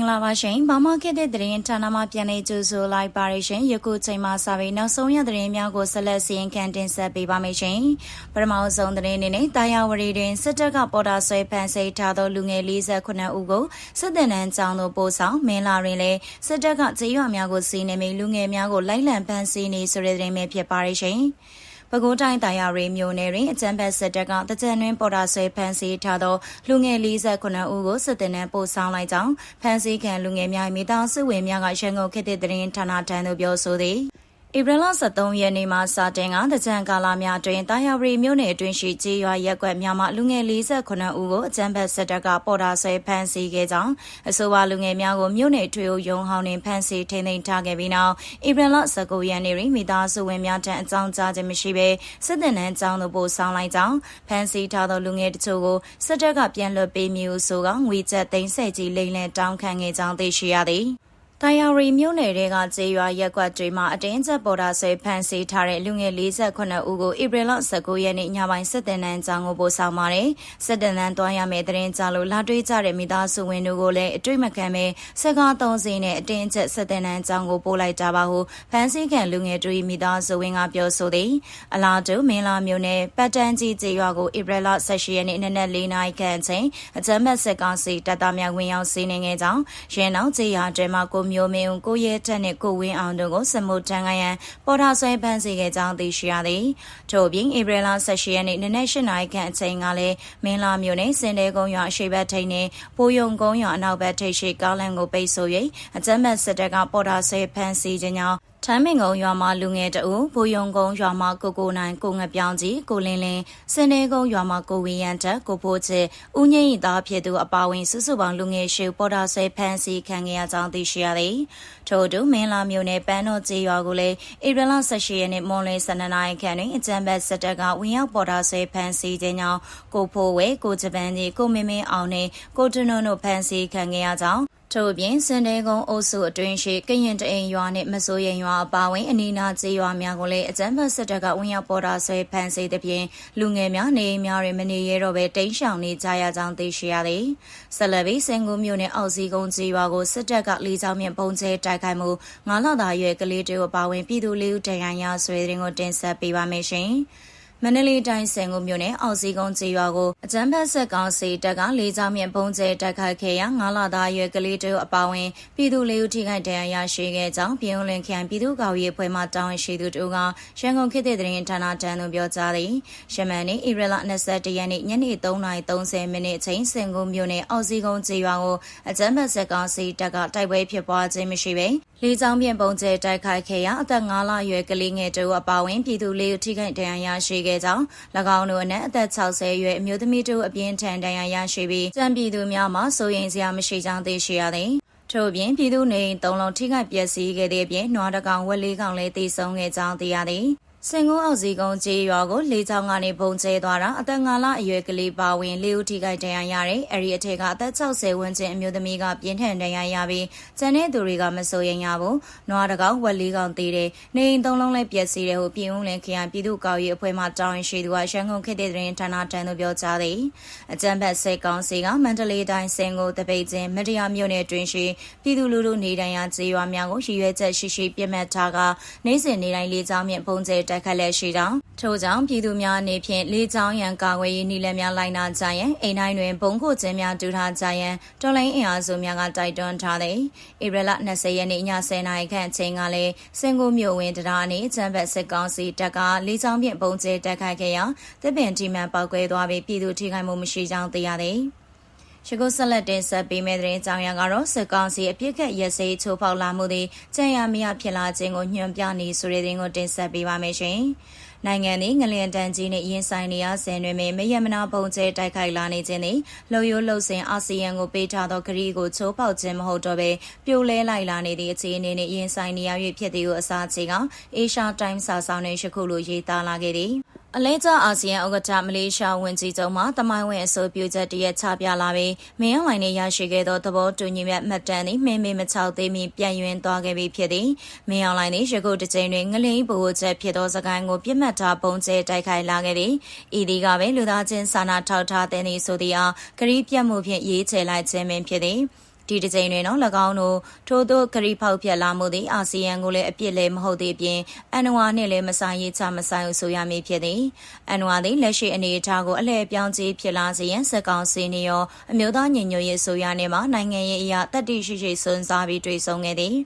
င်္ဂလာပါရှင်။ဘာမှခေတ်တဲ့သတင်းဌာနမှပြန်လည်ကြိုဆိုလိုက်ပါရရှင်။ယခုချိန်မှစပြီးနောက်ဆုံးရသတင်းများကိုဆက်လက်စီရင်ခံတင်ဆက်ပေးပါမယ်ရှင်။ပထမဆုံးသတင်းအနေနဲ့တာယာဝရီတွင်စစ်တပ်ကပေါ်တာဆွဲဖမ်းဆီးထားသောလူငယ်48ဦးကိုစစ်တပ်နန်းကျောင်းသို့ပို့ဆောင်မင်းလာတွင်လည်းစစ်တပ်ကကြေးရွာများကိုစီးနေပြီးလူငယ်များကိုလိုက်လံဖမ်းဆီးနေဆိုတဲ့သတင်းပဲဖြစ်ပါရရှင်။ ပဲခူးတိုင်းတာယာရီမြို့နယ်တွင်အကြမ်းဖက်စစ်တပ်ကတကြံတွင်ပေါ်တာဆွဲဖမ်းဆီးထားသောလူငယ်48ဦးကိုစစ်တပ်နှင့်ပို့ဆောင်လိုက်ကြောင်းဖမ်းဆီးခံလူငယ်များမိသားစုဝင်များကရန်ကုန်ခေတ်သစ်သတင်းဌာနထံသို့ပြောဆိုသည် ဧပြီလ23ရက်နေ့မှာစတင်ကတကြံကာလများတွင်တာယာရီမြို့နယ်အတွင်းရှိကြေးရွာရက်ကွက်များမှလူငယ်48ဦးကိုအကြမ်းဖက်စစ်တပ်ကပေါ်တာဆွဲဖမ်းဆီးခဲ့ကြောင်းအဆိုပါလူငယ်များကိုမြို့နယ်ထွေအုပ်ရုံးဟောင်းတွင်ဖမ်းဆီးထိန်းသိမ်းထားခဲ့ပြီးနောက်ဧပြီလ19ရက်နေ့တွင်မိသားစုဝင်များထံအကြောင်းကြားခြင်းမရှိဘဲစစ်တပ်နှန်းကျောင်းသို့ပို့ဆောင်လိုက်ကြောင်းဖမ်းဆီးထားသောလူငယ်တချို့ကိုစစ်တပ်ကပြန်လွှတ်ပေးမည်ဟုဆိုကငွေကျပ်သိန်းဆယ်ကြီးလိမ့်လည်တောင်းခံခဲ့ကြောင်းသိရှိရသည် တိုင်ယာရီမြို့နယ်တွေကကျေးရွာရက်ကွက်တွေမှာအတင်းကျပ်ပေါ်တာဆွဲဖမ်းဆီးထားတဲ့လူငယ်48ဦးကိုဧပြီလ19ရက်နေ့ညပိုင်းစစ်တပ်နန်းကျောင်းကိုပို့ဆောင်ပါတယ်။စစ်တပ်နန်းသွားရမယ့်တရင်ကြလို့လာတွေးကြတဲ့မိသားစုဝင်တို့ကိုလည်းအတွေ့မခံပဲစကားသုံးစီနဲ့အတင်းကျပ်စစ်တပ်နန်းကျောင်းကိုပို့လိုက်ကြပါဟုဖမ်းဆီးခံလူငယ်တွေမိသားစုဝင်ကပြောဆိုသည်။အလားတူမင်းလာမြို့နယ်ပတ်တန်းကြီးကျေးရွာကိုဧပြီလ18ရက်နေ့နနက်4နာရီခန့်အချိန်အကြမ်းဖက်စစ်ကောင်စီတပ်သားများဝင်ရောက်စီးနင်းခဲ့ကြောင်းရင်းနောက်ကျေးရွာတဲမှာကိုမျိုးမင်းဦးကိုရဲတက်နဲ့ကိုဝင်းအောင်တို့ကိုစမှုတန်းကရန်ပေါ်ထားဆွဲဖမ်းဆီးခဲ့ကြောင်းသိရှိရသည်ထို့အပြင်ဧပြီလ18ရက်နေ့နနက်၈နာရီခန့်အချိန်ကလည်းမင်းလာမြို့နယ်စင်တဲကုန်းရွာအရှိဘက်ထိန်နဲ့ပိုယုံကုန်းရွာအနောက်ဘက်ထိပ်ရှိကားလမ်းကိုပိတ်ဆို့၍အကြမ်းဖက်စစ်တပ်ကပေါ်ထားဆွဲဖမ်းဆီးခြင်းကြောင့် ထမ်းမင်ကုံရွာမှာလူငယ်တအူဘူယုံကုန်းရွာမှာကိုကိုနိုင်ကိုငပြောင်ကြီးကိုလင်းလင်းစင်နေကုန်းရွာမှာကိုဝီယန်တက်ကိုဖိုးချစ်ဦးငိမ့်ရီသားဖြစ်သူအပါဝင်စုစုပေါင်းလူငယ်ရှုပေါ်တာဆွဲဖမ်းဆီးခံခဲ့ရကြောင်းသိရှိရသည်ထို့အတူမင်းလာမြို့နယ်ပန်းတော်ကျေးရွာကိုလည်းဧပြီလ18ရက်နေ့မွန်လယ်12နာရီခန့်တွင်အကြမ်းဖက်စစ်တပ်ကဝင်ရောက်ပေါ်တာဆွဲဖမ်းဆီးခြင်းကြောင့်ကိုဖိုးဝဲကိုဂျပန်ကြီးကိုမင်းမင်းအောင်နဲ့ကိုတွန်းတို့ဖမ်းဆီးခံခဲ့ရကြောင်း ထို့အပြင်စင်တဲကုန်းအုပ်စုအတွင်းရှိကရင်တအိမ်ရွာနှင့်မစိုးရင်ရွာအပါဝင်အနီးနားကျေးရွာများကိုလည်းအကြမ်းဖက်စစ်တပ်ကဝင်ရောက်ပေါ်တာဆွဲဖမ်းဆီးသဖြင့်လူငယ်များနေအိမ်များတွင်မနေရတော့ဘဲတိမ်းရှောင်နေကြရကြောင်းသိရှိရသည်။ဆက်လက်ပြီးစင်ကူးမြို့နယ်အောက်စီကုန်းကျေးရွာကိုစစ်တပ်ကလေးချောင်းမြင့်ပုံကျဲတိုက်ခိုက်မှုငါးလသားရွယ်ကလေးတို့အပါဝင်ပြည်သူလေးဦးတရန်ရဆွေတဲ့ကိုတင်ဆက်ပေးပါမယ်ရှင်။ မန္တလေးတိုင်းစင်ကိုမြို့နယ်အောက်စီကုန်းကျေးရွာကိုအကြမ်းဖက်ဆက်ကောင်စီတပ်ကလေးချောင်းမြင့်ပုံကျဲတိုက်ခိုက်ခဲ့ရာငါးလသားရွယ်ကလေးတို့အပါဝင်ပြည်သူလေးဦးထိခိုက်ဒဏ်ရာရရှိခဲ့ကြောင်းပြည်ဦးလင်ခရိုင်ပြည်သူ့ကာကွယ်ရေးအဖွဲ့မှတာဝန်ရှိသူတို့ကရန်ကုန်ခေတ်သစ်သတင်းဌာနတန်းသို့ပြောကြားသည်။ရှမန်နေ့ဧပြီလ21ရက်နေ့ညနေ3:30မိနစ်အချိန်စင်ကိုမြို့နယ်အောက်စီကုန်းကျေးရွာကိုအကြမ်းဖက်ဆက်ကောင်စီတပ်ကတိုက်ပွဲဖြစ်ပွားခြင်းမရှိဘဲ လေးချောင်းမြင့်ပုံကျဲတိုက်ခိုက်ခဲ့ရာအသက်9လအရွယ်ကလေးငယ်တို့အပါဝင်ပြည်သူလေးဦးထိခိုက်ဒဏ်ရာရရှိခဲ့ခဲ့ကြောင်း၎င်းတို့အနက်အသက်60အရွယ်အမျိုးသမီးတို့အပြင်းထန်ဒဏ်ရာရရှိပြီးကြံပြည်သူများမှစိုးရိမ်စရာမရှိကြောင်းသိရှိရသည်ထို့ပြင်ပြည်သူနေအိမ်သုံးလုံးထိခိုက်ပျက်စီးခဲ့တဲ့အပြင်နွားတကောင်ဝက်လေးကောင်လည်းတည်ဆုံခဲ့ကြောင်းသိရသည် စင်ကုန်းအောက်စီကုန်းကျေးရွာကိုလေးချောင်းကနေပုံကျဲသွားတာအသက်၅လအရွယ်ကလေးပါဝင်လေးဦးထိခိုက်ဒဏ်ရာရတယ်။အဲဒီအထက်ကအသက်60ဝန်းကျင်အမျိုးသမီးကပြင်းထန်ဒဏ်ရာရပြီးကျန်တဲ့သူတွေကမစိုးရိမ်ရဘူး။နွားတကောင်ဝက်လေးကောင်သေးတယ်။နေအိမ်သုံးလုံးလည်းပျက်စီးတယ်ဟုပြည်ဦးလင်ခရိုင်ပြည်သူ့ကောက်ရေးအဖွဲ့မှတာဝန်ရှိသူကရန်ကုန်ခေတ်သစ်သတင်းဌာနတန်းသို့ပြောကြားသည်။အကြံဖက်စိတ်ကောင်စီကမန္တလေးတိုင်းစင်ကိုတပိတ်ချင်းမတရားမြို့နယ်တွင်ရှိပြည်သူလူထုနေထိုင်ရာကျေးရွာများကိုရည်ရွယ်ချက်ရှိရှိပြစ်မှတ်ထားကနိုင်စဉ်နေတိုင်းလေးချောင်းမြင့်ပုံကျဲတိုက်ခတ်လက်ရှိကြောင်းထို့ကြောင့်ပြည်သူများအနေဖြင့်လေးချောင်းရန်ကာကွယ်ရေးနည်းလမ်းများလိုက်နာကြရန်အိမ်တိုင်းတွင်ဘုံခုခြင်းများတူထားကြရန်တော်လိုင်းအင်အားစုများကတိုက်တွန်းထားသည်ဧပြီလ20ရက်နေ့ည10:00နာရီခန့်အချိန်ကလည်းစင်ကိုမြို့ဝင်တရားနေချမ်းဘက်စစ်ကောင်စီတပ်ကလေးချောင်းဖြင့်ပုံကျဲတက်ခိုက်ခဲ့ရာတပ်ပင်တီမန်ပောက်ကွဲသွားပြီးပြည်သူထိခိုက်မှုမရှိကြောင်းသိရသည် ရှကုဆက်လက်တင်ဆက်ပေးမယ့်တဲ့ကြောင်ရံကတော့စစ်ကောင်စီအပြစ်ခတ်ရစေးချိုးဖောက်လာမှုတွေကြံရမရဖြစ်လာခြင်းကိုညွှန်ပြနေဆိုတဲ့တဲ့ကိုတင်ဆက်ပေးပါမယ်ရှင်။နိုင်ငံသည်ငလျင်တန်ကြီးနှင့်ရင်ဆိုင်နေရစဉ်တွင်မရမနာပုံကျဲတိုက်ခိုက်လာနေခြင်းသည်လှုပ်ရိုးလှုပ်စဉ်အာဆီယံကိုပေးထားသောခရီးကိုချိုးပေါက်ခြင်းမဟုတ်တော့ဘဲပြိုလဲလိုက်လာနေသည့်အခြေအနေနှင့်ရင်ဆိုင်နေရ၍ဖြစ်သည်ကိုအစားချေကအေရှာတိုင်းစာဆောင်နှင့်ယခုလိုရေးသားလာခဲ့သည် အလဲကျအာဆီယံဥက္ကဋ္ဌမလေးရှားဝန်ကြီးချုပ်မှတမိုင်းဝင်အဆိုပြုချက်တရက်ချပြလာပြီးမင်းအောင်လှိုင်နဲ့ရရှိခဲ့သောသဘောတူညီမှုမှတ်တမ်းသည်မင်းမေမချောက်သေးမီပြန်ယွင်းသွားခဲ့ပြီဖြစ်သည်မင်းအောင်လှိုင်သည်ယခုတစ်ချိန်တွင်ငလိန်ဘူချက်ဖြစ်သောစကိုင်းကိုပြစ်မှတ်ထားပုံကျဲတိုက်ခိုက်လာခဲ့သည်ဤသည်ကပဲလူသားချင်းစာနာထောက်ထားတဲ့နေဆိုသည်အားဂရီးပြတ်မှုဖြင့်ရေးချယ်လိုက်ခြင်းပင်ဖြစ်သည်ထ ဒီတစ်ကြိမ်တွင်တော့၎င်းတို့ထို့သောဂရီဖောက်ပြက်လာမှုသည်အာဆီယံကိုလည်းအပြစ်လည်းမဟုတ်သည့်အပြင်အန်နဝါနှင့်လည်းမဆိုင်ရေးချမဆိုင်ဟုဆိုရမည်ဖြစ်သည်အန်နဝါသည်လက်ရှိအနေအထားကိုအလှည့်ပြောင်းခြင်းဖြစ်လာစေရန်စက်ကောင်စီနေရောအမျိုးသားညီညွတ်ရေးဆိုရနှင့်မှနိုင်ငံရေးအရာတတိရှိရှိစွန့်စားပြီးတွေ့ဆုံခဲ့သည်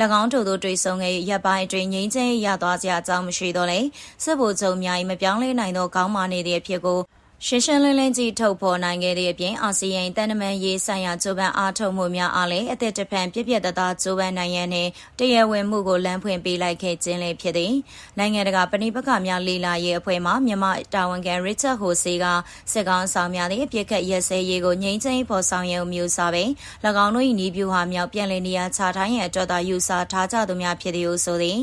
၎င်းတို့တို့တွေ့ဆုံခဲ့ရပ်ပိုင်းအတွင်းငြိမ်းချမ်းရသွားစရာအကြောင်းမရှိတော့လေစစ်ဗိုလ်ချုပ်များ၏မပြောင်းလဲနိုင်သောခေါင်းမာနေသည့်အဖြစ်ကို ရှင်းရှင်းလင်းလင်းကြီးထုတ်ဖော်နိုင်ခဲ့တဲ့အပြင်အာဆီယံတန်တမန်ရေးဆိုင်ရာဂျိုးပန်အားထုတ်မှုများအားလည်းအသက်တဖန်ပြည့်ပြည့်တသားဂျိုးပန်နိုင်ရန်နဲ့တရားဝင်မှုကိုလမ်းဖွင့်ပေးလိုက်ခဲ့ခြင်းလည်းဖြစ်သည်နိုင်ငံတကာပဏိပကများလီလာရေးအဖွဲ့မှမြန်မာတာဝန်ခံရစ်ချတ်ဟိုစီကစစ်ကောင်ဆောင်များသည့်ပြစ်ခတ်ရက်စဲရေးကိုငြိမ်းချမ်းဖော်ဆောင်ရန်မျိုးစားပဲ၎င်းတို့၏နီးပြူဟာမြောက်ပြန်လည်နေရာချထားရန်အတွက်သာယူဆထားကြသူများဖြစ်သည်ဟုဆိုသည်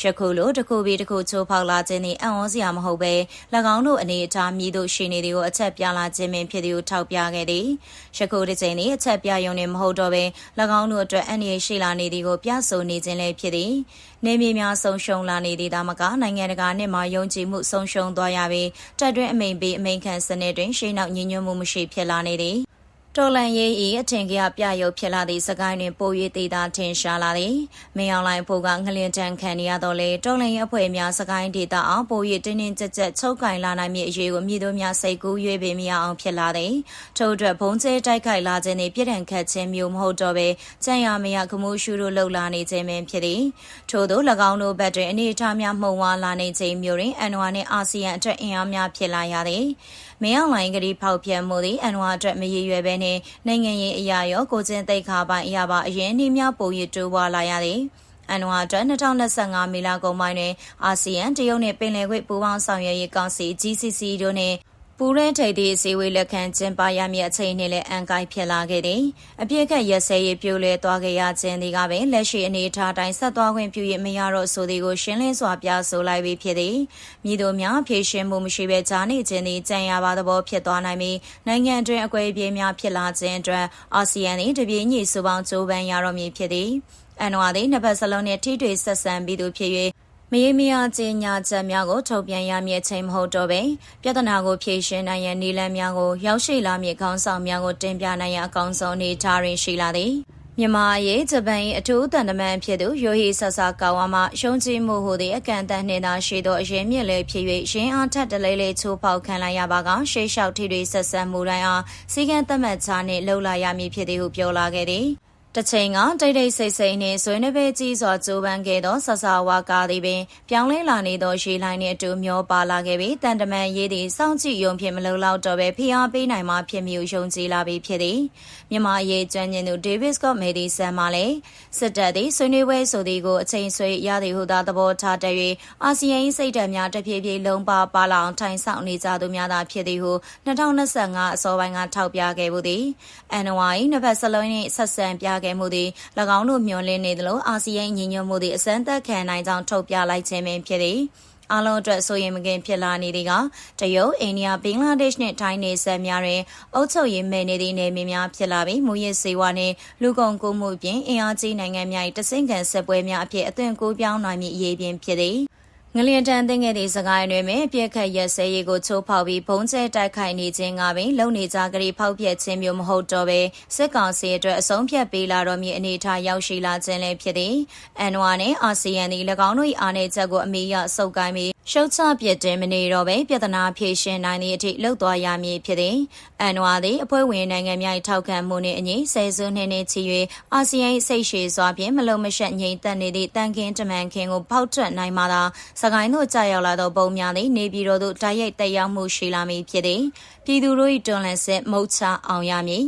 ယခုလိုတစ်ခုပြီးတစ်ခုချိုးဖောက်လာခြင်းသည်အံ့ဩစရာမဟုတ်ပဲ၎င်းတို့အနေအထားမြည်တို့ရှိနေသည်ကိုအချက်ပြလာခြင်းပင်ဖြစ်သည်ကိုထောက်ပြခဲ့သည်။ယခုတစ်ချိန်นี้အချက်ပြရုံနဲ့မဟုတ်တော့ဘဲ၎င်းတို့အတွက်အန္တရာယ်ရှိလာနေသည်ကိုပြဆိုနေခြင်းလည်းဖြစ်သည်။နေမြေများဆုံးရှုံးလာနေသည့်ဒါမကနိုင်ငံတကာနှင့်မှယုံကြည်မှုဆုံးရှုံးသွားရပြီးတက်တွင်းအမိန်ပေးအမိန်ခံစနစ်တွင်ရှေ့နောက်ညီညွတ်မှုမရှိဖြစ်လာနေသည်။ တော်လန်ရေးဤအထင်ကြီးပြရုပ်ဖြစ်လာသည့်စကိုင်းတွင်ပို၍သေးတာထင်ရှားလာသည်မင်းအောင်လိုင်းဖို့ကငလင်တန်ခံနေရတော့လေတော်လန်ရေးအဖွဲ့များစကိုင်းဒေတာအောင်ပို၍တင်းတင်းကြပ်ကြပ်ချုပ်ကင်လာနိုင်မည့်အရေးကိုမြည်တို့များစိတ်ကူး၍ပင်မရအောင်ဖြစ်လာသည်ထို့အတွက်ဘုံကျဲတိုက်ခိုက်လာခြင်းနှင့်ပြည်ထန်ခတ်ခြင်းမျိုးမဟုတ်တော့ပဲကြံရမရခမှုရှုတို့လှုပ်လာနေခြင်းပင်ဖြစ်သည်ထို့သော၎င်းတို့ဘက်တွင်အနေအထားများမှုံဝါလာနေခြင်းမျိုးတွင်အန်နဝါနှင့်အာဆီယံအတွက်အင်အားများဖြစ်လာရသည်မင်းအောင်လိုင်းကလေးဖောက်ပြန်မှုသည်အန်နဝါအတွက်မရည်ရွယ်ဘဲနှင့်နိုင်ငံရေးအရာရောကိုချင်းသိက္ခာပိုင်းအရာပါအရင်နှီးများပုံရတိုးပွားလာရသည်အန်နဝါအတွက်2025မေလကုန်ပိုင်းတွင်အာဆီယံတရုတ်နှင့်ပင်လယ်ကွေ့ပူးပေါင်းဆောင်ရွက်ရေးကောင်စီ GCC တို့နှင့် ပူရဲထိပ်သည့်စီဝေးလက်ခံကျင်းပရမည့်အချိန်နှင့်လည်းအန်ကိုက်ဖြစ်လာခဲ့သည်အပြည့်ကရက်စဲရေးပြိုလဲသွားခဲ့ရခြင်းဒီကပင်လက်ရှိအနေအထားတိုင်းဆက်သွားခွင့်ပြုရမရတော့ဆိုသည်ကိုရှင်းလင်းစွာပြဆိုလိုက်ပြီးဖြစ်သည်မြည်တို့များဖြည့်ရှင်းမှုမရှိဘဲဂျာနေခြင်းသည်ကြံရပါသဘောဖြစ်သွားနိုင်ပြီးနိုင်ငံတွင်အကွဲပြေးများဖြစ်လာခြင်းအတွက်အာဆီယံသည်တပြေးညီစုပေါင်းကြိုးပမ်းရတော့မည်ဖြစ်သည်အန်နဝါသည်နှစ်ဖက်စလုံးနှင့်ထိတွေ့ဆက်ဆံပြီးသူဖြစ်၍ မရေမရကြီးညာချက်များကိုထုတ်ပြန်ရမည့်အချိန်မဟုတ်တော့ပဲပြဿနာကိုဖြေရှင်းနိုင်ရန်နည်းလမ်းများကိုရောက်ရှိလာမည့်ခေါင်းဆောင်များကိုတင်ပြနိုင်ရန်အကောင်းဆုံးအနေထားတွင်ရှိလာသည်မြန်မာရေးဂျပန်၏အထူးတန်တမန်ဖြစ်သူယိုဟီဆဆာကာဝါမှရှုံးကြီးမှုဟူသည့်အကန့်အသတ်နှင့်သာရှိသောအရင်မြင့်လည်းဖြစ်၍ရင်းအားထက်တလဲလဲချိုးဖောက်ခံလိုက်ရပါကရှေးလျှောက်ထိတွေဆက်ဆံမှုတိုင်းအားစီကံသတ်မှတ်ချနှင့်လှုပ်လာရမည်ဖြစ်သည်ဟုပြောလာခဲ့သည် တချိန်ကတိတ်တိတ်ဆိတ်ဆိတ်နှင့်ဆွေးနွေးပဲကြီးစွာကြိုးပမ်းခဲ့သောဆဆဝါကာသည်ပင်ပြောင်းလဲလာနေသောရေလိုင်းနှင့်အတူမျောပါလာခဲ့ပြီးတန်တမန်ရေးသည့်စောင့်ကြည့်ယုံဖြင့်မလုံလောက်တော့ပဲဖိအားပေးနိုင်မှဖြစ်မြူယုံကြည်လာပြီးဖြစ်သည်မြန်မာရေးကျွမ်းကျင်သူဒေးဗစ်စကော့မေဒီဆန်မှလည်းစစ်တပ်သည်ဆွေးနွေးပွဲဆိုသည်ကိုအချိန်ဆွေရသည်ဟုသာသဘောထားတ၍အာဆီယံ၏စိတ်ဓာတ်များတဖြည်းဖြည်းလုံးပါပါလောင်ထိုင်ဆောင်နေကြသူများသာဖြစ်သည်ဟု2025အစောပိုင်းကထောက်ပြခဲ့မှုသည်အန်နဝါ၏နှစ်ဖက်စလုံးနှင့်ဆက်ဆံပြခဲ့မှုသည်၎င်းတို့မျှော်လင့်နေသလိုအာဆီယံညီညွတ်မှုသည်အစမ်းသက်ခံနိုင်ကြောင်းထုတ်ပြလိုက်ခြင်းပင်ဖြစ်သည်အလုံးအတွက်ဆိုရင်မကင်ဖြစ်လာနေသည်ကတရုတ်အိန္ဒိယဘင်္ဂလားဒေ့ရှ်နှင့်ထိုင်းနေဆက်များတွင်အုပ်ချုပ်ရေးမဲ့နေသည့်နေမြေများဖြစ်လာပြီးမူရစ်စေဝါနှင့်လူကုန်ကူးမှုပြင်အင်အားကြီးနိုင်ငံများ၏တဆင့်ခံဆက်ပွဲများအဖြစ်အသွင်ကူးပြောင်းနိုင်မည့်အရေးပြင်ဖြစ်သည် ငလျင်တန်သိငယ်သည့်စကိုင်းတွင်အပြည့်ခတ်ရက်စဲရေးကိုချိုးဖောက်ပြီးဘုံကျဲတိုက်ခိုက်နေခြင်းကပင်လုံနေကြကြရီဖောက်ပြက်ခြင်းမျိုးမဟုတ်တော့ပဲစစ်ကောင်စီအတွက်အဆုံးဖြတ်ပေးလာတော့မည်အနေထားရောက်ရှိလာခြင်းလည်းဖြစ်သည်အန်ဝါနှင့်အာဆီယံသည်၎င်းတို့၏အားနည်းချက်ကိုအမေရစုပ်ကိုင်းပြီး ရှုတ်ချပြစ်တင်မနေတော့ပဲပြဿနာဖြေရှင်းနိုင်သည့်အထိလှုပ်သွားရမည်ဖြစ်သည်အန်ဝါသည်အဖွဲ့ဝင်နိုင်ငံများ၏ထောက်ခံမှုနှင့်အညီဆယ်စုနှစ်နှင့်ချီ၍အာဆီယံ၏စိတ်ရှည်စွာဖြင့်မလုံမရှက်ငြိမ်သက်နေသည့်တန်ခင်းတမန်ခင်းကိုပေါက်ထွက်နိုင်မှသာစကိုင်းတို့ကြာရောက်လာသောပုံများသည်နေပြည်တော်သို့တိုက်ရိုက်တက်ရောက်မှုရှိလာမည်ဖြစ်သည်ပြည်သူတို့၏တွန်းလှန်စစ်မုတ်ချအောင်ရမည်